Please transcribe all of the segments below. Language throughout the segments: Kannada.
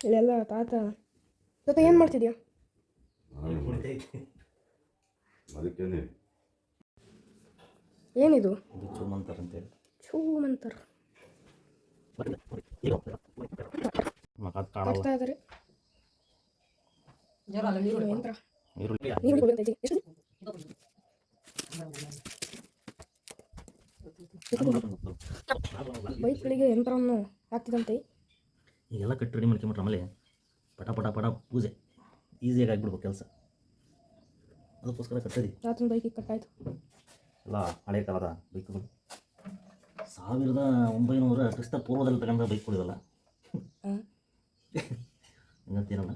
ಇಲ್ಲೆಲ್ಲ ತಾತ ತಾತ ಏನು ಮಾಡ್ತಿದ್ಯಾ ಅದಕ್ಕೇನೆ ಏನಿದು ಚೂಮಂತರ್ ಅಂತೇಳಿ ಚೂಮಂತರ್ ಬರ್ತಾ ಇದ್ದಾರೆ ಈರುಳ್ಳಿ? ಬೈಕ್ಗಳಿಗೆ ಯಂತ್ರವನ್ನು ಹಾಕ್ತಿದಂತೆ ಈಗೆಲ್ಲ ಕಟ್ಟಿ ರೆಡಿ ಮಾಡ್ಕೊಂಬಿಟ್ರೆ ಆಮೇಲೆ ಪಟ ಪಟ ಪಟ ಪೂಜೆ. ಈಸಿಯಾಗಿ ಆಗಿಬಿಡ್ಬೇಕು ಕೆಲಸ. ಅದಕ್ಕೋಸ್ಕರ ಕಟ್ಟದಿ. ರಾತ್ರಿ ಬೈಕಿಗೆ ಕಟ್ಟಾಯ್ತು. ಎಲ್ಲ ಹಳೆ ಕಾಲದ ಬೈಕ್ಗಳು. ಸಾವಿರದ ಒಂಬೈನೂರ ಕ್ರಿಸ್ತ ಪೂರ್ವದಲ್ಲಿ ತಗೊಂಡ ಬೈಕ್ ಹಾಂ. ಹಂಗಂತೀರಲ್ಲ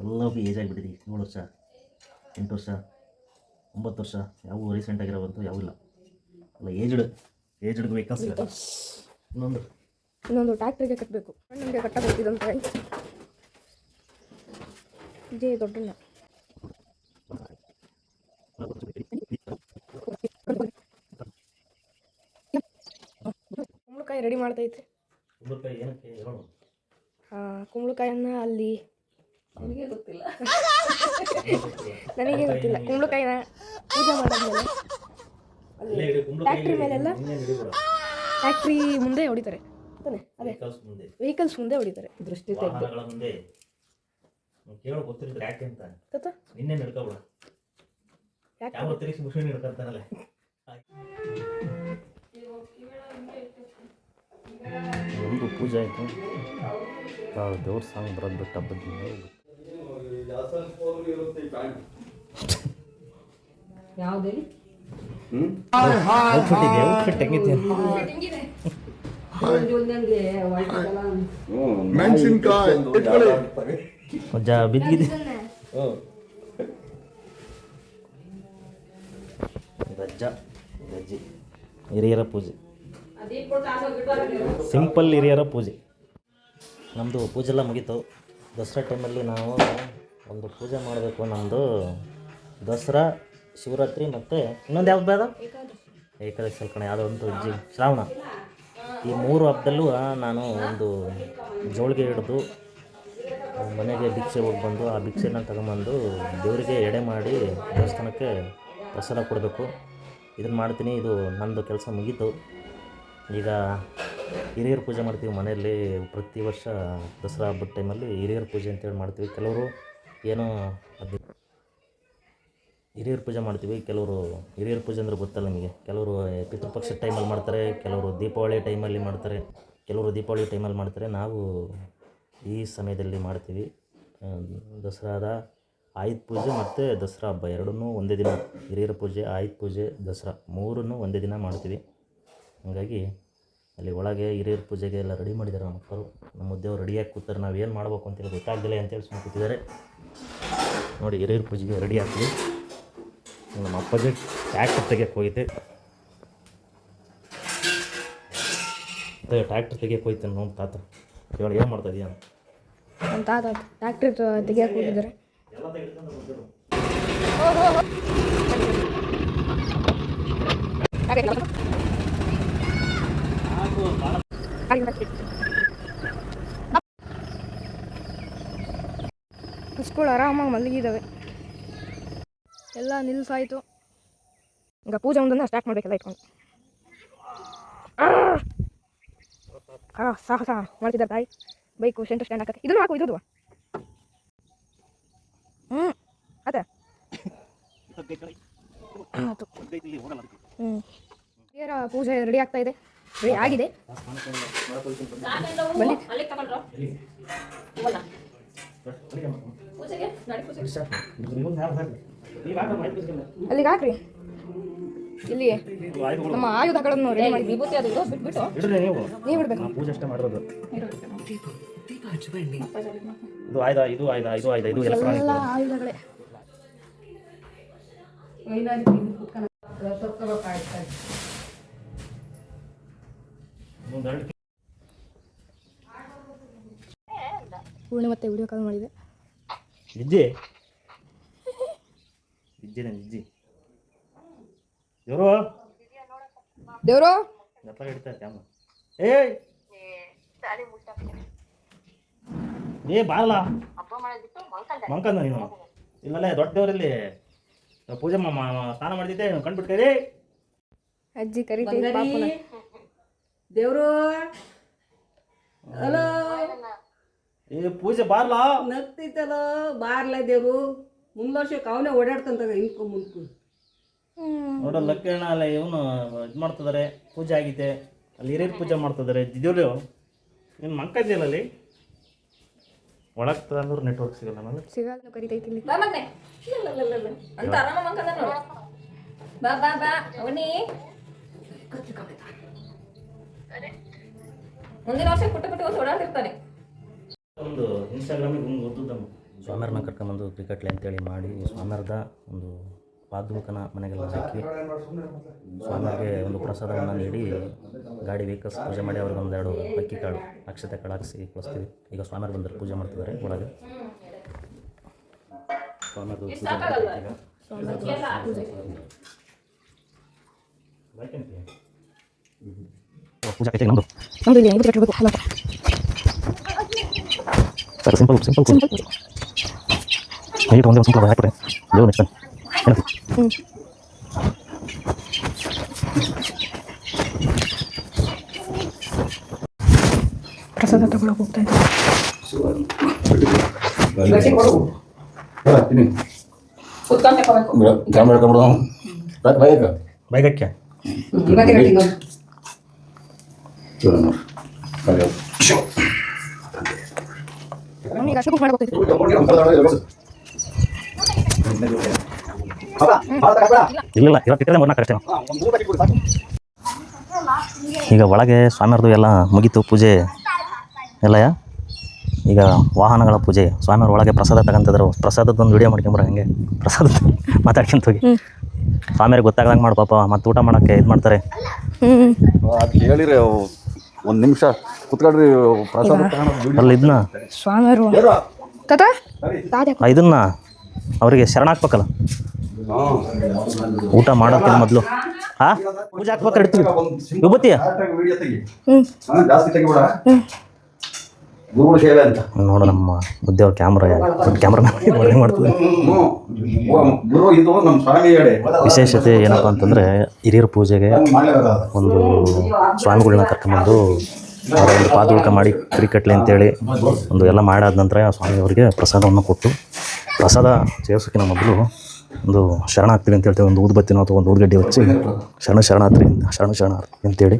ಎಲ್ಲವೂ ಏಜ್ ಆಗಿಬಿಟ್ಟಿದೆ. ಏಳು ವರ್ಷ ಎಂಟು ವರ್ಷ ಒಂಬತ್ತು ವರ್ಷ ಯಾವ ರೀಸೆಂಟ್ ಆಗಿರೋವಂತೂ ಯಾವೂ ಇಲ್ಲ. ಅಲ್ಲ ಏಜ್ಡ್ ಏಜ್ಡ್ ವೆಹಿಕಲ್ಸ್ ಇನ್ನೊಂದು. ಇನ್ನೊಂದು ಟ್ಯಾಕ್ಟ್ರಿಗೆ ಕಟ್ಟಬೇಕು ನಮಗೆ ಕಟ್ಟಬೇಕಿದಂತೆ ಇದೇ ದೊಡ್ಡಣ್ಣ. ಕುಂಬಳಕಾಯಿ ರೆಡಿ ಮಾಡ್ತೈತೆ ಕುಂಬಳಕಾಯಿ ಏನಕ್ಕೆ ಹಾಂ ಕುಂಬಳಕಾಯನ್ನ ಅಲ್ಲಿ ನನಗೆ ಗೊತ್ತಿಲ್ಲ. ನನಗೆ ಗೊತ್ತಿಲ್ಲ. ಕುಂಬಳಕಾಯಿನ ಪೂಜೆ ಮಾಡಿದ್ಮೇಲೆ ಫ್ಯಾಕ್ಟ್ರಿ ಮೇಲೆಲ್ಲ ಇನ್ನೇನು ಮುಂದೆ ಹೊಡಿತಾರೆ. ತಾನೆ ಅದೇ. ವೆಹಿಕಲ್ಸ್ ಮುಂದೆ. ಹೊಡಿತಾರೆ. ದೃಷ್ಟಿ ತೆಗೆದು. ವಾಹನಗಳ ಮುಂದೆ. ನೀವ್ ಕೇಳೋ ಗೊತ್ತಿರಿದ್ರೆ ಯಾಕೆ ಅಂತ. ತಾತ? ನಿನ್ನೆ ನಡ್ಕೊಬಿಡ ಯಾಕೆ? ಕ್ಯಾಮ್ರಾ ತಿರುಗಿಸಿ ಮುಷಣಿ ನಡ್ಕೊಂತಾನಲ್ಲ. ಒಂದು ಪೂಜೆ ಆಯಿತು. ದೇವ್ರ ಸಾಂಗ್ ಬರೋದು ಬಿಟ್ಟು ಹಬ್ಬದ ಮೆಣಸಿನ್ಕಾಯಿ ಬಿದ್ದಿದೆ ಅಜ್ಜಿ ಹಿರಿಯರ ಪೂಜೆ. ಸಿಂಪಲ್ ಹಿರಿಯರ ಪೂಜೆ. ನಮ್ಮದು ಪೂಜೆ ಎಲ್ಲ ಮುಗೀತು. ದಸರಾ ಟೈಮಲ್ಲಿ ನಾವು ಒಂದು ಪೂಜೆ ಮಾಡಬೇಕು ನಮ್ಮದು ದಸರಾ, ಶಿವರಾತ್ರಿ ಮತ್ತು ಇನ್ನೊಂದು ಯಾವ್ದು ಬೇಡ ಏಕಾದಶಿ ಅಲ್ಕಣ ಯಾವುದೋ ಒಂದು ಜಿ, ಶ್ರಾವಣ. ಈ ಮೂರು ಹಬ್ಬದಲ್ಲೂ ನಾನು ಒಂದು ಜೋಳಿಗೆ ಹಿಡಿದು ಮನೆಗೆ ಭಿಕ್ಷೆ ಹೋಗಿ ಬಂದು, ಆ ಭಿಕ್ಷೆನ ತಗೊಂಬಂದು ದೇವರಿಗೆ ಎಡೆ ಮಾಡಿ ದೇವಸ್ಥಾನಕ್ಕೆ ಪ್ರಸಾದ ಕೊಡಬೇಕು. ಇದನ್ನು ಮಾಡ್ತೀನಿ, ಇದು ನಂದು ಕೆಲಸ ಮುಗೀತು. ಈಗ ಹಿರಿಯರ ಪೂಜೆ ಮಾಡ್ತೀವಿ ಮನೆಯಲ್ಲಿ. ಪ್ರತಿ ವರ್ಷ ದಸರಾ ಹಬ್ಬದ ಟೈಮಲ್ಲಿ ಹಿರಿಯರ ಪೂಜೆ ಅಂತೇಳಿ ಮಾಡ್ತೀವಿ. ಕೆಲವರು ಏನೋ ಅದು ಹಿರಿಯರ ಪೂಜೆ ಮಾಡ್ತೀವಿ, ಕೆಲವರು ಹಿರಿಯರ ಪೂಜೆ ಅಂದರೆ ಗೊತ್ತಲ್ಲ ನಿಮಗೆ. ಕೆಲವರು ಪಿತೃಪಕ್ಷದ ಟೈಮಲ್ಲಿ ಮಾಡ್ತಾರೆ, ಕೆಲವರು ದೀಪಾವಳಿ ಟೈಮಲ್ಲಿ ಮಾಡ್ತಾರೆ, ಕೆಲವರು ದೀಪಾವಳಿ ಟೈಮಲ್ಲಿ ಮಾಡ್ತಾರೆ. ನಾವು ಈ ಸಮಯದಲ್ಲಿ ಮಾಡ್ತೀವಿ ದಸರಾದ ಆಯುಧ ಪೂಜೆ ಮತ್ತು ದಸರಾ ಹಬ್ಬ. ಎರಡನ್ನೂ ಒಂದೇ ದಿನ. ಹಿರಿಯರ ಪೂಜೆ, ಆಯುಧ ಪೂಜೆ, ದಸರಾ ಮೂರನ್ನು ಒಂದೇ ದಿನ ಮಾಡ್ತೀವಿ. ಹಾಗಾಗಿ ಅಲ್ಲಿ ಒಳಗೆ ಹಿರಿಯರ ಪೂಜೆಗೆ ಎಲ್ಲ ರೆಡಿ ಮಾಡಿದ್ದಾರೆ ನಮ್ಮ ಮಕ್ಕಳು ನಮ್ಮ ಉದ್ಯೋಗ ರೆಡಿಯಾಗಿ ಕೂತಾರೆ. ನಾವು ಏನು ಮಾಡಬೇಕು ಅಂತೇಳಿ ಗೊತ್ತಾಗ್ದಿಲ್ಲ ಅಂತೇಳಿ ಸುಮ್ಮನೆ ಕೂತಿದ್ದಾರೆ. ನೋಡಿ ಹಿರಿಯರ ಪೂಜೆಗೆ ರೆಡಿ ಆಗ್ತೀವಿ ನಮ್ಮ ಅಪ್ಪಾಜಿ ಟ್ಯಾಕ್ಟರ್ ತೆಗಿಯಕ್ಕೆ ಹೋಗಿದ್ದೆ. ಟ್ಯಾಕ್ಟರ್ ತೆಗಿಯಕ್ಕೆ ಹೋಯ್ತಾನೆ ನಮ್ಮ ತಾತ. ಕೇಳಿ ಏನು ಮಾಡ್ತಾ ಇದೀಯ ನಮ್ಮ ತಾತ ಟ್ಯಾಕ್ಟ್ರಿ ತೆಗಿಯಕ್ಕೆ ಹೋಗಿದ್ದಾರೆ. ಎಲ್ಲ ಹಸ್ಗಳು ಆರಾಮಾಗಿ ಮಲಗಿದ್ದಾವೆ ಎಲ್ಲ ನಿಲ್ಸಾಯ್ತು. ಈಗ ಪೂಜೆ ಒಂದನ್ನ ಸ್ಟಾರ್ಟ್ ಮಾಡಬೇಕೆಲ್ಲ ಇಟ್ಕೊಂಡು. ಸಾಹಸ ಮಾಡ್ತಿದ್ದಾರೆ ತಾಯಿ. ಬೈಕು ಸೆಂಟರ್ ಸ್ಟ್ಯಾಂಡ್ ಹಾಕತ್ತೆ ಇದನ್ನು ಹಾಕು ಇದು ಹ್ಞೂ ಅದ. ಹ್ಞೂ ಪೂಜೆ ರೆಡಿ ಆಗ್ತಾ ಇದೆ. ಆಗಿದೆ. ಅಲ್ಲಿಗೆ ಹಾಕ್ರಿ. ಇಲ್ಲಿ ನಮ್ಮ ಆಯುಧಗಳನ್ನು ರೆಡಿ ಮಾಡಿ. ವಿಭೂತಿ ಅದು ಇದು ಬಿಟ್ಬಿಟ್ಟು ಇಡ್ರಿ ನೀವು. ನೀವು ಬಿಡ್ಬೇಕು ಪೂಜೆ ಅಷ್ಟೇ ಮಾಡಿರೋದು. ಇದು ಆಯ್ದ ಇದು ಆಯ್ದ ಇದು ಆಯ್ದ ಇದು ಎಲ್ಲ ಆಯುಧಗಳೇ. ಪೂರ್ಣಿ ಮತ್ತೆ ವಿಡಿಯೋ ಕಾಲ್ ಮಾಡಿದೆ. ವಿದ್ಯೆ ಇಜ್ಜಿನ ಇಜ್ಜಿ ಇವರು ದೇವ್ರು? ದಪ್ಪ ಇಡ್ತಾರೆ ಕ್ಯಾಮ ಏಯ್! ಏ ಬಾರಲ್ಲ. ಮಂಕಂದ ನೀನು. ಇಲ್ಲಲ್ಲೇ ದೊಡ್ಡ ದೇವರಲ್ಲಿ ಪೂಜೆ ಸ್ನಾನ ಮಾಡ್ತಿದ್ದೆ ಕಂಡ್ಬಿಡ್ತೀರಿ ಅಜ್ಜಿ ಪಾಪನ. ದೇವ್ರು. ಹಲೋ ಏ ಪೂಜೆ ಬಾರ್ಲ? ನಗ್ತೈತಲ್ಲ ಬಾರ್ಲ ದೇವ್ರು. ಮುಂದ್ ವರ್ಷ ಅವನೇ ಓಡಾಡ್ತಂತಾಗ ಹಿಂದ್ಕೊ ಮುಂದ್ಕು. ನೋಡ ಲಕ್ಕಣ್ಣ ಅಲ್ಲ ಇವನು ಇದು ಮಾಡ್ತಿದ್ದಾರೆ ಪೂಜೆ ಆಗಿದೆ ಅಲ್ಲಿ ಹಿರಿಯರು ಪೂಜೆ ಮಾಡ್ತಿದ್ದಾರೆ ದಿದ್ಯೋರು ನೀನು ಮಂಕದಿಲ್ಲ ಅಲ್ಲಿ? ಒಳಗೆ ತಂದ್ರೆ ನೆಟ್ವರ್ಕ್ ಸಿಗಲ್ಲ ನನಗೆ ಸಿಗಲ್ಲ ಕರಿತೈತಿ ಇಲ್ಲಿ ಬಾ ಮಗ್ನೆ. ಇಲ್ಲಲ್ಲಲ್ಲಲ್ಲ. ಅಂತ ಆರಾಮ ಮಂಕದ ನೋಡು. ಬಾ ಬಾ ಬಾ. ಅವನಿ. ಮುಂದಿನ ವರ್ಷ ಪುಟ್ಟ ಪುಟ್ಟ ಹೊಸ ಓಡಾಡ್ತಿರ್ತಾನೆ ಒಂದು ಇನ್ಸ್ಟಾಗ್ರಾಮಿಗೆ ಒಂದು ಓದುದಮ್ಮ ಸ್ವಾಮಿಯರ್ನ ಕರ್ಕೊಂಬಂದು ಕ್ರಿಕೆಟ್ಲಿ ಅಂತೇಳಿ ಮಾಡಿ ಸ್ವಾಮಿಯರ್ದ ಒಂದು ಪಾದುಕನ ಮನೆಗೆಲ್ಲ ಹಾಕಿ ಸ್ವಾಮಿಯರ್ಗೆ ಒಂದು ಪ್ರಸಾದವನ್ನು ನೀಡಿ ಗಾಡಿ ವೆಹಿಕಲ್ಸ್ ಪೂಜೆ ಮಾಡಿ ಅವ್ರಿಗೆ ಒಂದೆರಡು ಅಕ್ಕಿ ಕಾಳು ಅಕ್ಷತೆ ಕಾಳು ಹಾಕಿಸಿ ಕಳಿಸ್ತೀವಿ ಈಗ ಸ್ವಾಮಿಯರ್ ಬಂದರೆ ಪೂಜೆ ಮಾಡ್ತಿದ್ದಾರೆ ಒಳಗೆ. ಸ್ವಾಮಿಯರ್ದು ಪೂಜೆ ನಡೀತೈತೆ ಈಗ ಬಾಯ್ಕಂತೀಯ? ಪೂಜೆ ಆಯ್ತು ನಮ್ಮದು ನಮ್ದು ಇಲ್ಲಿ ಐದು ಕಟ್ಟಬೇಕು ಅಲ್ಲ ಸರ್ ಸಿಂಪಲ್ ಸಿಂಪಲ್ ಸಿಂಪಲ್ ಪೂಜೆ ನೀಟ್ ಒಂದೇ ಸಿಂಪಲ್ ಹಾಕ್ಬಿಟ್ಟೆ ದೇವ್ ನೆಕ್ಸ್ಟ್ ಏನಂತ ಹ್ಞೂ ಪ್ರಸಾದ ತಗೊಳಕ್ ಹೋಗ್ತಾ ಇದ್ದೆ ಕುತ್ಕೊಂಡ್ ತಗೋಬೇಕು ಈಗ ಮಾಡಬೇಕು ಇಲ್ಲ ಇವತ್ತು ಇಟ್ಟರೆ ಮೂರ್ನಾಲ್ಕು ಅಷ್ಟೇ ಈಗ ಒಳಗೆ ಸ್ವಾಮಿಯವ್ರದ್ದು ಎಲ್ಲ ಮುಗಿತು ಪೂಜೆ. ಎಲ್ಲಯ ಈಗ ವಾಹನಗಳ ಪೂಜೆ. ಸ್ವಾಮಿಯವ್ರ ಒಳಗೆ ಪ್ರಸಾದ ತಗೊಂತಿದ್ರು. ಪ್ರಸಾದದೊಂದು ವಿಡಿಯೋ ಮಾಡ್ಕೊಂಬರ ಹಂಗೆ. ಪ್ರಸಾದ ಮಾತಾಡ್ಕೊಂತ ಹೋಗಿ. ಸ್ವಾಮಿಯವ್ರಿಗೆ ಗೊತ್ತಾಗದಂಗೆ ಮಾಡು ಪಾಪ. ಮತ್ತೆ ಊಟ ಮಾಡೋಕ್ಕೆ ಇದು ಮಾಡ್ತಾರೆ. ಹೇಳಿರಿ ಒಂದು ನಿಮಿಷ ಕುತ್ಕೊಳ್ರಿ ಪ್ರಸಾದ ಅಲ್ಲಿ ಇದನ್ನ ಸ್ವಾಮಿಯವರು. ತಾತ? ತಾತ ಇದನ್ನ ಅವರಿಗೆ ಶರಣ ಹಾಕ್ಬೇಕಲ್ಲ ಊಟ ಮಾಡೋಕ್ಕಿಂತ ಮೊದಲು. ಹಾ ಪೂಜೆ ಹಾಕ್ಬೇಕು ಇಡ್ತೀವಿ. ಹಾ, ಜಾಸ್ತಿ ತೆಗಿಬೇಡ. ಗುರುಗಳು ಸೇವೆ ಅಂತ. ನೋಡು ನಮ್ಮ ಮುದ್ದೆ ಅವ್ರ ಕ್ಯಾಮ್ರಾ ಕ್ಯಾಮ್ರಾ ಮಾಡ್ತದೆ ಗುರು ಇದು ನಮ್ಮ ಸ್ವಾಮಿ ವಿಶೇಷತೆ ಏನಪ್ಪ ಅಂತಂದರೆ ಹಿರಿಯರ ಪೂಜೆಗೆ ಒಂದು ಸ್ವಾಮಿಗಳನ್ನ ಕರ್ಕೊಂಬಂದು ಅವರ ಒಂದು ಪಾದುಕ ಮಾಡಿ ಕ್ರಿಕೆಟ್ಲಿ ಅಂತೇಳಿ ಒಂದು ಎಲ್ಲ ಮಾಡಾದ ನಂತರ ಸ್ವಾಮಿ ಅವರಿಗೆ ಪ್ರಸಾದವನ್ನು ಕೊಟ್ಟು ಪ್ರಸಾದ ಸೇವಿಸೋಕ್ಕಿಂತ ಮೊದಲು ಒಂದು ಶರಣ ಆಗ್ತೀವಿ ಅಂತ ಹೇಳ್ತೇವೆ. ಒಂದು ಊದುಬತ್ತಿನ ಅಥವಾ ಒಂದು ಊದ್ಗಡ್ಡಿ ಹಚ್ಚಿ ಶರಣ ಶರಣಾರ್ಥಿ ಶರಣ ಶರಣಾರ್ಥಿ ಅಂತೇಳಿ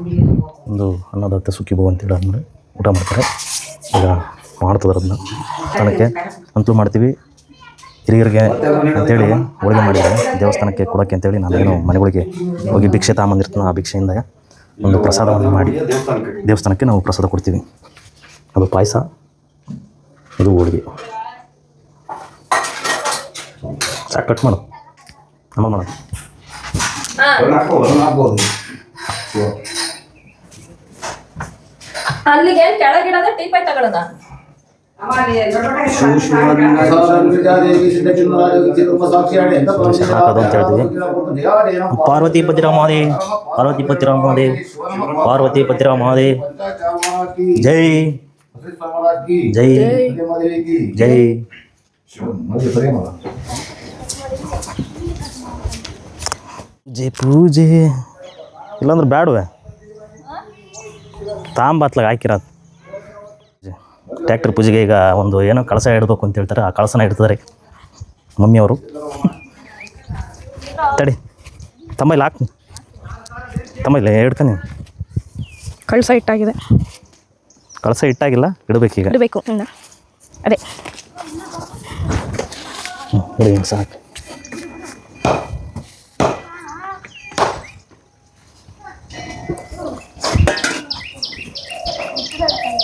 ಒಂದು ಅನ್ನದಾತ ಸುಖಿ ಭೂ ಅಂತೇಳಿ ಆದ್ಮೇಲೆ ಊಟ ಮಾಡ್ತಾರೆ. ಈಗ ಮಾಡ್ತದ್ರ ಅದನ್ನ. ಸ್ಥಾನಕ್ಕೆ ಅಂತೂ ಮಾಡ್ತೀವಿ. ಹಿರಿಯರಿಗೆ ಅಂತೇಳಿ ಹೋಳಿಗೆ ಮಾಡಿದ್ದಾರೆ. ದೇವಸ್ಥಾನಕ್ಕೆ ಕೊಡೋಕ್ಕೆ ಅಂತೇಳಿ ನಾನೇನು ಮನೆಗಳಿಗೆ ಹೋಗಿ ಭಿಕ್ಷೆ ತಗೊಂಬಂದಿರ್ತೀನಿ ಆ ಭಿಕ್ಷೆಯಿಂದ ಒಂದು ಪ್ರಸಾದವನ್ನು ಮಾಡಿ ದೇವಸ್ಥಾನಕ್ಕೆ ನಾವು ಪ್ರಸಾದ ಕೊಡ್ತೀವಿ. ಅದು ಪಾಯಸ ಇದು ಹೋಳಿಗೆ. ಸಾಕು, ಕಟ್ ಮಾಡು. ನಮ್ಮ ಮಾಡು ಅದನ್ನ ಹಾಕ್ಬೋದು ಅದನ್ನ ಹಾಕ್ಬೋದು ಅಲ್ಲಿಗೆ ಕೆಳಗಿಡದ ಟೀಪಾಯ್ ತಗೊಳ್ಳೋಣ ಪಾರ್ವತಿ ಪತಿರಾವ್ ಮಹಾದೇವ್ ಪಾರ್ವತಿ ಪತಿರಾವ್ ಮಹಾದೇವ್ ಪಾರ್ವತಿ ಪತಿರಾವ್ ಮಹಾದೇವ್ ಜೈ ಜೈ ಜೈ. ಜೈ ಪೂಜೆ. ಇಲ್ಲಾಂದ್ರೆ ಬ್ಯಾಡವೆ? ತಾಂಬತ್ಲಾಗ ಹಾಕಿರೋದು. ಟ್ಯಾಕ್ಟ್ರ್ ಪೂಜೆಗೆ ಈಗ ಒಂದು ಏನೋ ಕಳಸ ಇಡಬೇಕು ಅಂತ ಹೇಳ್ತಾರೆ ಆ ಕಳಸನ ಇಡ್ತಾರೆ ಮಮ್ಮಿಯವರು ತಡಿ ತಮ್ಮ ಇಲ್ಲಿ ಹಾಕ್ತೀನಿ ತಮ್ಮ ಇಲ್ಲ ಹಿಡ್ಕೊಂಡು ಕಳಸ ಇಟ್ಟಾಗಿದೆ. ಕಳಸ ಇಟ್ಟಾಗಿಲ್ಲ ಇಡಬೇಕೀಗ ಇಡಬೇಕು ಅದೇ. ಸಾಕು.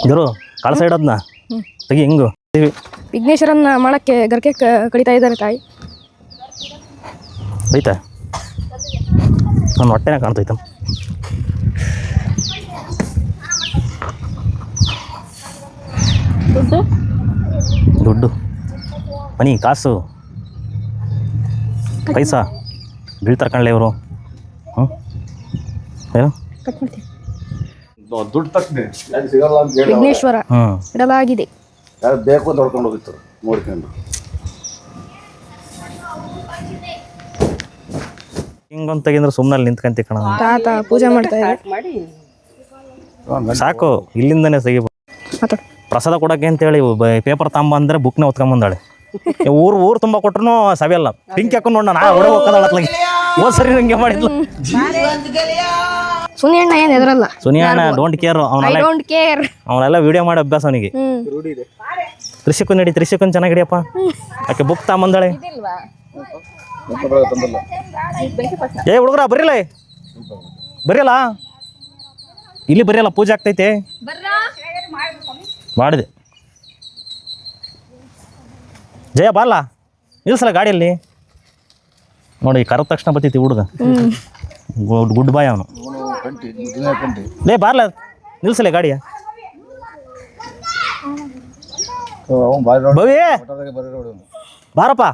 ಹಿಂಗೆ ಕಾಳ ಇಡೋದ್ನ ತೆಗಿ ಹಿಂಗು. ವಿಘ್ನೇಶ್ವರನ್ನ ಮಾಡಕ್ಕೆ ಗರ್ಕೆ ಕಡಿತಾ ಇದ್ದಾರೆ ತಾಯಿ. ಐತಾ ನನ್ನ ಹೊಟ್ಟೆನ ಕಾಣ್ತೈತ. ದುಡ್ಡು? ದುಡ್ಡು. ಮನಿ ಕಾಸು. ಪೈಸಾ. ಬೀಳ್ತಾರೆ ಕಣ್ಲೆ ಇವರು. ಹ್ಞೂ ಏನು? ಕಟ್ ದುಡ್ಡು ತಕ್ಕನೆ. ಅಲ್ಲಿ ಸಿಗಲ್ಲ ಅಂತ ಹೇಳಿ ವಿಘ್ನೇಶ್ವರ ಇಡಲಾಗಿದೆ. ಯಾರು ಬೇಕು ಅಂತ ಹೊಡ್ಕೊಂಡು ಹೋಗಿರ್ತಾರೆ ನೋಡ್ಕೊಂಡು. ಹಿಂಗೊಂದು ತೆಗಿದ್ರೆ ಸುಮ್ಮನೆ ನಿಂತ್ಕಂತಿ ಕಣ. ತಾತ ಪೂಜೆ ಮಾಡ್ತಾ ಇದ್ದಾರೆ. ಮಾಡಿ. ಸಾಕು ಇಲ್ಲಿಂದನೇ ತೆಗಿಬೋದು. ಮಾತಾಡು. ಪ್ರಸಾದ ಕೊಡಕ್ಕೆ ಅಂತೇಳಿ ಪೇಪರ್ ತಗೊಂಬಂದ್ರೆ ಬುಕ್ನ ಹೊತ್ಕೊಂಬಂದಾಳೆ ಊರು ಊರು ತುಂಬ ಕೊಟ್ರು ಸವಿಯಲ್ಲ. ಪಿಂಕ್ ಹಾಕೊಂಡು ನೋಡ ನಾ ಹೊಡೆ ಹೋಗೋದಳತ್ಲಾಗಿ ಹೋದ್ ಸರಿ ನಂಗೆ ಮಾಡಿದ್ಲು. ಸುನಿ ಅಣ್ಣ ಏನು ಎದರಲ್ಲ? ಸುನಿಯಾನ ಡೋಂಟ್ ಕೇರ್ ಐ ಅವನೆಲ್ಲ ಡೋಂಟ್ ಕೇರ್ ಅವನೆಲ್ಲ ವಿಡಿಯೋ ಮಾಡೋ ಅಭ್ಯಾಸ ಅವನಿಗೆ. ತ್ರಿಶಿಕುನ್ ನಡಿ ತ್ರಿಶಿಕುನ್ ಚೆನ್ನಾಗಿ ಹಿಡಿಯಪ್ಪ ಆಕೆ ಬುಕ್ ತಗೊಂಬಂದಾಳೆ. ಏ ಹುಡುಗ್ರ ಬರೀಲ್ಲ ಬರೀಲ್ಲ ಇಲ್ಲಿ ಬರೀಲ್ಲ ಪೂಜೆ ಆಗ್ತೈತೆ. ಮಾಡಿದೆ. ಜಯ ಬಾಲ ನಿಲ್ಸಲ್ಲ ಗಾಡಿಯಲ್ಲಿ. ನೋಡಿ ಕರೆದ ತಕ್ಷಣ ಬರ್ತೈತಿ ಹುಡುಗ. ಗುಡ್ ಬಾಯ್ ಅವನು. ಕಂಟಿ ದಿನ ಕಂಟಿ ಲೇ ಬಾರ್ಲ ನಿಲ್ಸಲೇ ಗಾಡಿಯ. ಭವಿ ಬಾರಪ್ಪ.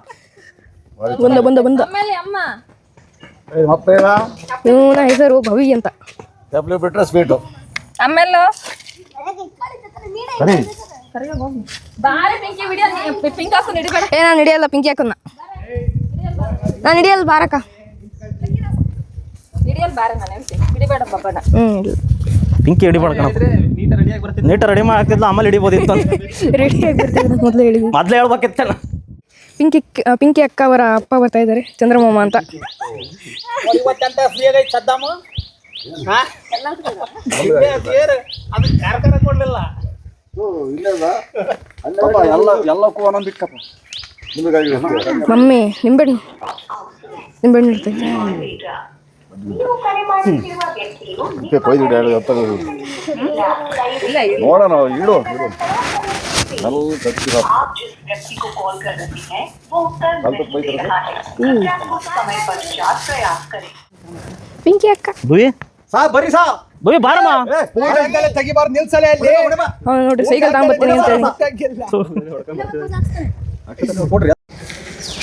ಬಂದ ಬಂದ ಬಂದ. ಮತ್ತೆ ಇವನ ಹೆಸರು ಭವಿ ಅಂತ. ಚಪ್ಪಲಿ ಬಿಟ್ರೆ ಸ್ವೀಟು. ಆಮೇಲೆ? ಏ ನಾನು ಹಿಡಿಯಲ್ಲ ಪಿಂಕಿ ಹಾಕನ್ನ ನಾನು ಹಿಡಿಯಲ್ಲ ಬಾರಕ್ಕ. ಪಿಂಕಿ ಹಿಡಿಬೇಡ ಕಣಪ್ಪ. ನೀಟ ರೆಡಿ ಆಮೇಲೆ ಹಿಡಿಬೋದಿತ್ತು ರೆಡಿ ಆಗಿರ್ತಿದ್ರು ಮೊದಲು ಹೇಳಿದ್ವಿ ಮೊದಲೇ ಹೇಳ್ಬೇಕಿತ್ತ ಪಿಂಕಿ ಪಿಂಕಿ ಅಕ್ಕ ಅವರ ಅಪ್ಪ ಬರ್ತಾ ಇದ್ದಾರೆ ಚಂದ್ರಮಾಮ ಅಂತ. ಅಲ್ಲಪ್ಪ ಎಲ್ಲ ಎಲ್ಲಕ್ಕೂ ಒಂದೊಂದು ಇಕ್ಕಪ್ಪ ನಿಮಗಾಗಿ ಮಮ್ಮಿ ನಿಂಬೆಣ್ಣು ನಿಂಬೆಣ್ಣು ಇರ್ತೈತೆ ನೋಡೋಣ ಇಡು ಪಿಂಕಿ ಅಕ್ಕ. ಸಾ ಬರಿ ಸಾ. ಭುವಿ ಬಾರಮ್ಮ. ತೆಗಿಬಾರ್ದು ನಿಲ್ಸಲೇ ಅಲ್ಲಿ. ನೋಡ್ರಿ ಸೈಕಲ್ ತಗೊಂಬರ್ತೀನಿ ಅಂತ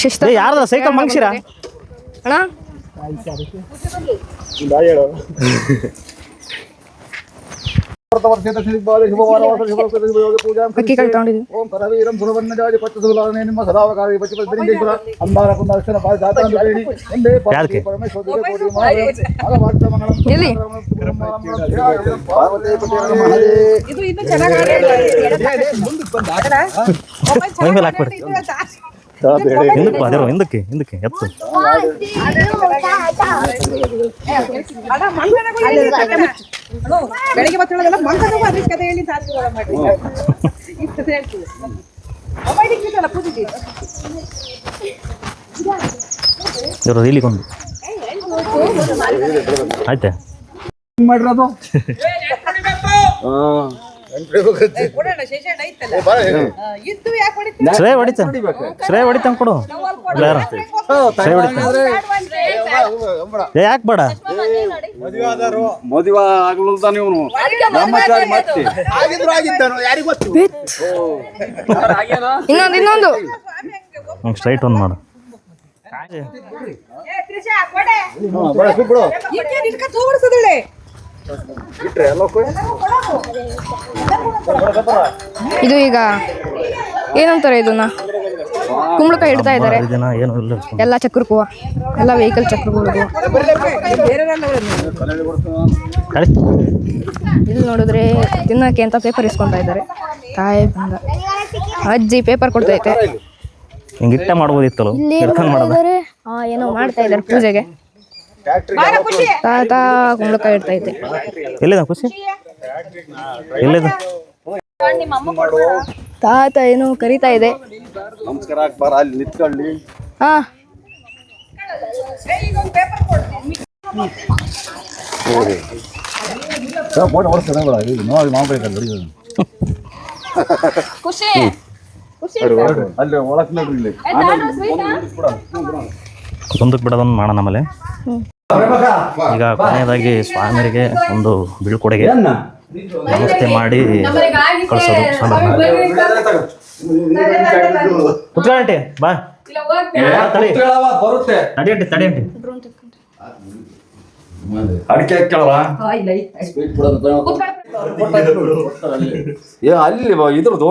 ಶಿಸ್ತ ಯಾರ್ದ ಸೈಕಲ್ ಮಂಗ್ಸಿರ? ಅಣ್ಣ? ಅಕ್ಕಿ ಕಾಳು ತಗೊಂಡಿದ್ವಿ ಓಂ ಪರವೀರಂ ಸುರವರ್ಣಜಾಜಿ ಪಚ್ಚ ಸುಲಾನೆ ನಿಮ್ಮ ಸದಾವಕಾರಿ ಪಚ್ಚ ಪಚ್ಚಲಿಂಗೇಶ್ವರ ಅಂಬಾರ ಕುಂದಾಕ್ಷರ ಪಾದ ಜಾತಾಂತ ಬೇಡಿ ಒಂದೇ ಯಾರ್ಗೆ? ಪರಮೇಶ್ವರ ಕೋಟಿ ಮಹಾದೇವ ಮಂಗಳಂ ಎಲ್ಲಿ ಪಾರ್ವತಿ ಪತಿ ಮಹಾದೇವ ಇದು ಇನ್ನು ಚೆನ್ನಾಗಿ ಮೈ ಮೇಲೆ ಹಾಕ್ಬಿಡಿ ಹಿಂದಕ್ಕೆ ಅದೇರೋ ಹಿಂದಕ್ಕೆ ಹಿಂದಕ್ಕೆ ಎತ್ತು ಬೆಳಿಗ್ಗೆ ಅದ್ರ ಕತೆ ಹೇಳಿ ಸಾಧ್ಯ ಮಾಡಿ ಇಷ್ಟು ಹೇಳ್ತೀವಿ ಇವರು ಆಯ್ತಾ? ಮಾಡಿರೋದು? ಶ್ರೇಯ ಹೊಡಿತಾನೆ. ಶ್ರೇಯ ಹೊಡಿತಾನೆ ಕೊಡು. ಯಾರ ಶ್ರೇಯ ಹೊಡಿತಾನೆ. ಏ ಯಾಕೆ ಬೇಡ? ಮದುವೆ ಆಗ್ಲಲ್ದ ಇವನು ಬ್ರಹ್ಮಚಾರಿ ಮತ್ತೆ ಆಗಿದ್ರು ಆಗಿದ್ದಾನು ಯಾರಿಗೂ ಗೊತ್ತು? ಇನ್ನೊಂದು ಸ್ಟ್ರೈಟ್ ಒಂದು ಮಾಡು. ಬಿಡು ಎಲ್ಲ ಕೊಯ್ ಇದು ಈಗ ಏನಂತಾರೆ ಇದನ್ನ? ಕುಂಬಳಕಾಯಿ ಇಡ್ತಾ ಇದ್ದಾರೆ. ಎಲ್ಲಾ ಚಕ್ರಕ್ಕೂ ಎಲ್ಲ ವೆಹಿಕಲ್ ಚಕ್ರಗಳು ಕಳಿ ಇಲ್ಲಿ ನೋಡಿದ್ರೆ ತಿನ್ನಕ್ಕೆ ಅಂತ ಪೇಪರ್ ಇಸ್ಕೊಂತಾ ಇದ್ದಾರೆ? ತಾಯಿ ಬಂದ. ಅಜ್ಜಿ ಪೇಪರ್ ಕೊಡ್ತೈತೆ. ಹಿಂಗಿಟ್ಟ ಮಾಡ್ಬೋದಿತ್ತಲ್ಲ? ಏನೋ ಮಾಡ್ತಾ ಇದ್ದಾರೆ ಪೂಜೆಗೆ. ತಾತ ಕುಂಬಳಕಾಯಿ ಇಡ್ತಾ ಇದ್ದೆ. ಎಲ್ಲಿದ ಖುಷಿ? ಎಲ್ಲಿದ? ತಾತ ಏನು ಕರಿತಾ ಇದೆ. ನಮಸ್ಕಾರ ಹಾಕ್ಬಾರ ಅಲ್ಲಿ ನಿಂತ್ಕೊಳ್ಳಿ. ಹಾ. ಖುಷಿ. ಅಲ್ಲಿ ಒಳಕ್ ನೋಡ್ರಿ ಇಲ್ಲಿ ಮುಂದಕ್ಕೆ ಬಿಡೋದನ್ನು ಮಾಡೋಣ ಆಮೇಲೆ. ಈಗ ಕೊನೆಯದಾಗಿ ಸ್ವಾಮಿಯರಿಗೆ ಒಂದು ಬೀಳ್ಕೊಡುಗೆ ನಮಸ್ತೆ ಮಾಡಿ ಕಳಿಸೋದು ಕುತ್ಕೊಂಡಿ ಬಾ. ತಡಿ. ತಡಿಯಂಟಿ ತಡೆಯಂಟಿ ಅಡಿಕೆ ಅಲ್ಲಿ ಇದ್ರದ್ದು.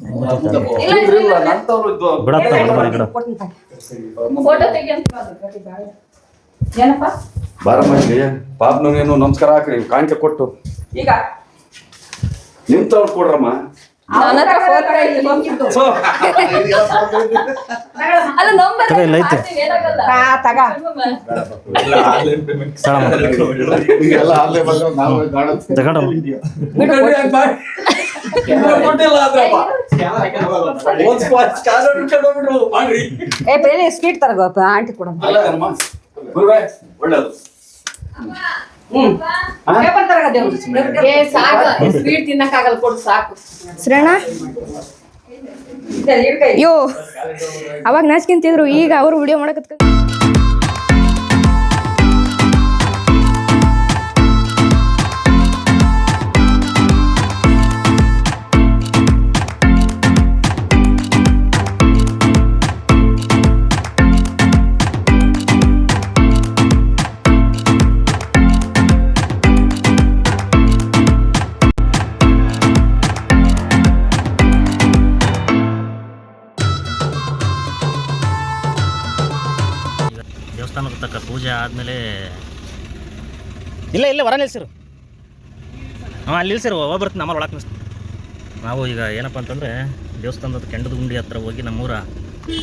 ಇದ್ರಿಲ್ಲ ನಂತವ್ರು ಇದ್ದು ಬಿಡತ್ತ ಬಡಬರಿ ಬಿಡ. ಫೋಟೋ ತೆಗಿ ಅಂತ ಏನಪ್ಪ? ಬಾರಮ್ಮ ಇಲ್ಲಿ ಪಾಪ್ನವ್ರೇನು ನಮಸ್ಕಾರ ಹಾಕ್ರಿ ಕಾಣಿಕೆ ಕೊಟ್ಟು. ಈಗ? ನಿಂತವ್ರು ಕೊಡ್ರಮ್ಮ. ತಗೊಂಡು ಏ ಸ್ವೀಟ್ ತರಗೋ ಆಂಟಿ ಕೊಡ. ಒಳ್ಳೇದು ಸಾಕು ಅಯ್ಯೋ ಅವಾಗ ನಾಚ್ಕಿಂತಿದ್ರು ಈಗ ಅವರು ವಿಡಿಯೋ ಮಾಡಕತ್ ಹೊರ ನಿಲ್ಸಿರು. ಹಾಂ ಅಲ್ಲಿ ನಿಲ್ಸಿರು. ಹೋಗ ಬರ್ತೀನಿ ನಮ್ಮಲ್ಲಿ ಒಳಗೆ ನಿಲ್ಸ್ತೀವಿ ನಾವು ಈಗ ಏನಪ್ಪ ಅಂತಂದರೆ ದೇವಸ್ಥಾನದ ಕೆಂಡದ ಗುಂಡಿ ಹತ್ರ ಹೋಗಿ ನಮ್ಮೂರ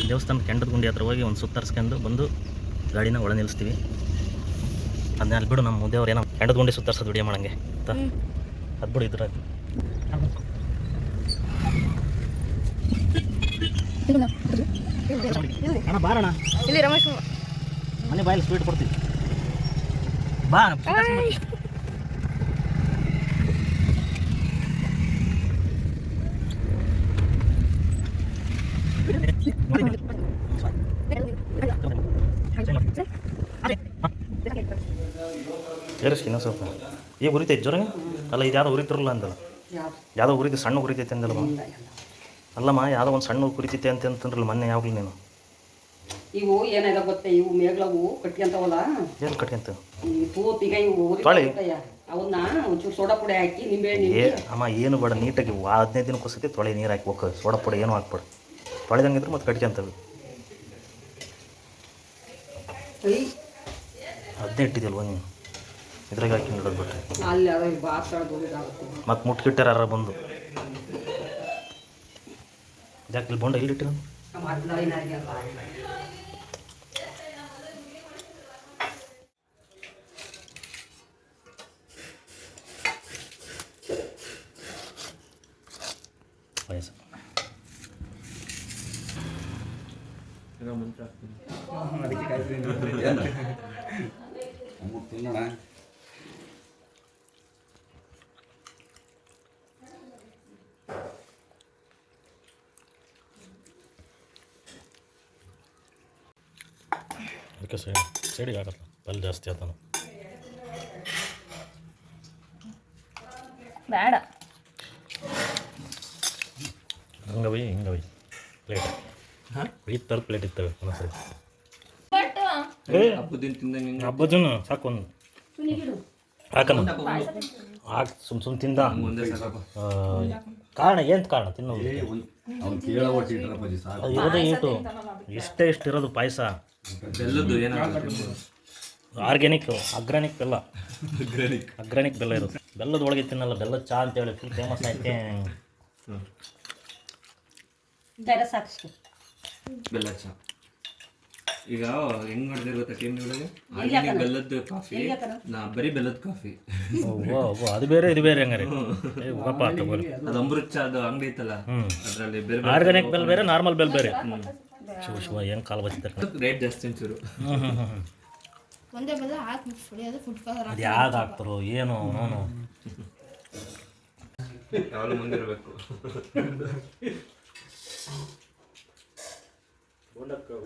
ದೇವಸ್ಥಾನದ ಕೆಂಡದ ಗುಂಡಿ ಹತ್ರ ಹೋಗಿ ಒಂದು ಸುತ್ತರಿಸ್ಕೊಂಡು ಬಂದು ಗಾಡಿನ ಒಳ ನಿಲ್ಲಿಸ್ತೀವಿ ಅದನ್ನ ಅಲ್ಲಿ ಬಿಡು ನಮ್ಮ ಮುಂದೆ ಅವ್ರು ಏನೋ ಕೆಂಡದ ಗುಂಡಿ ಸುತ್ತರ್ಸೋದು ವಿಡಿಯೋ ಮಾಡಂಗೆ ಅದು ಬಿಡು ಇದ್ರ ಅಣ್ಣ ಬಾರಣ ಇಲ್ಲಿ ರಮೇಶ್ ಮನೆ ಬಾಯಲ್ಲಿ ಸ್ವೀಟ್ ಕೊಡ್ತೀವಿ ಬಾ ಈಗ ಉರಿತೈತೆ ಜ್ವರ ಅಲ್ಲ ಇದು ಯಾವುದೋ ಉರಿತಿರಲ್ಲ ಅಂತಲ್ಲ ಯಾವುದೋ ಉರಿತು ಸಣ್ಣ ಉರಿತೈತೆ ಅಂದಲ್ಲಮ್ಮ ಅಲ್ಲಮ್ಮ ಯಾವುದೋ ಒಂದು ಸಣ್ಣ ಕುರಿತೈತೆ ಅಂತ ಅಂತಂದ್ರಲ್ಲ ಮೊನ್ನೆ ಯಾವಾಗಲೂ ನೀನು? ಇವು ಗೊತ್ತೆ ಇವು ಕಟ್ಕೊಂತವಲ್ಲ ಏನು ಕಟ್ಕೊಂತ ಇವು ತೊಳೆ. ಅವನ್ನ ಒಂಚೂರು ಸೋಡಾ ಪುಡಿ ಹಾಕಿ ನಿಂಬೆ ಏ ಅಮ್ಮ ಏನು ಬೇಡ ನೀಟಾಗಿ ಹದಿನೈದು ಹದಿನೈದು ದಿನಕ್ಕೋಸತಿ ತೊಳೆ ನೀರು ಹಾಕಿ ಹೋಗ ಸೋಡಾ ಪುಡಿ ಏನು ಹಾಕ್ಬೇಡ. ತೊಳೆದಂಗಿದ್ರೆ ಮತ್ತೆ ಕಟ್ಕೊಂತವೆ ಇಟ್ಟಿದ್ಯಲ್ವ ನೀನು? ಇದ್ರಾಗ ಹಾಕಿ ನೋಡೋದು ಬಿಟ್ರೆ ಮತ್ತೆ ಮುಟ್ಕಿಟ್ಟಾರ ಯಾರ ಬಂದು. ಯಾಕೆ ಇಲ್ಲಿ ಬೊಂಡ ಇಲ್ಲಿ ಅದಕ್ಕೆ ಸೈಡ್ ಸೈಡಿಗೆ ಹಾಕಲ್ಲ. ಅಲ್ಲಿ ಜಾಸ್ತಿ ಆತನ. ಬೇಡ. ಹಂಗವಿ ಹಿಂಗವಿ ಪ್ಲೇಟ್ ಈ ಥರ ಪ್ಲೇಟ್ ಇರ್ತವೆ ಒಂದೊಂದ್ಸರಿ. ಹಬ್ಬದ ಜನ ಸಾಕು ಒಂದು. ಹಾಕನ. ಹಾಕಿ ಸುಮ್ ಸುಮ್ ತಿಂದ. ಕಾರಣ ಏನು ಕಾರಣ ತಿನ್ನೋದು? ಇರೋದೇ ಈಟು ಇಷ್ಟೇ ಇಷ್ಟು ಇರೋದು ಏನಾಗುತ್ತೆ ಆರ್ಗ್ಯಾನಿಕ್ ಅಗ್ರಾನಿಕ್ ಬೆಲ್ಲ. ಅಗ್ರಾನಿಕ್. ಬೆಲ್ಲ ಇರುತ್ತೆ. ಬೆಲ್ಲದ ಒಳಗೆ ತಿನ್ನಲ್ಲ ಬೆಲ್ಲದ ಚಾ ಅಂತೇಳಿ ಫುಲ್ ಫೇಮಸ್ ಐತೆ ಸಾಕಿಸ್ತು ಬೆಲ್ಲ ಚಾ. ಈಗ ಹೆಂಗ್ ಮಾಡಿದ್ರೆ ಗೊತ್ತಾ ಟೀಮ್ ಒಳಗೆ ಆರ್ಗ್ಯಾನಿಕ್ ಬೆಲ್ಲದ ಕಾಫಿ. ನಾ ಬರೀ ಬೆಲ್ಲದ ಕಾಫಿ. ಓ ಓ ಅದು ಬೇರೆ ಇದು ಬೇರೆ ಹಂಗಾರೆ. ಏ ಹೋಗಪ್ಪ ತಗೋರಿ ಅದು ಅಮೃತ್ ಚಾದ ಅಂಗಡಿ ಐತಲ್ಲ? ಅದ್ರಲ್ಲಿ ಬೇರೆ ಆರ್ಗ್ಯಾನಿಕ್ ಬೆಲ್ ಬೇರೆ ನಾರ್ಮಲ್ ಬೆಲ್ ಬೇರೆ. ಶಿವ ಶಿವ ಏನು ಕಾಲು ಬಚ್ಚಿದ್ದಾರೆ ರೇಟ್ ಜಾಸ್ತಿ ಒಂಚೂರು ಹ್ಞೂ ಹ್ಞೂ ಹ್ಞೂ ಒಂದೇ ಬದಲ ಹಾಕಿ ಅದು ಫುಡ್ ಕಲರ್ ಅದು ಯಾವ್ದು ಹಾಕ್ತಾರೋ ಏನು ನಾನು ಯಾವಾಗಲೂ ಮುಂದಿರಬೇಕು.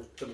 ಉತ್ತಮ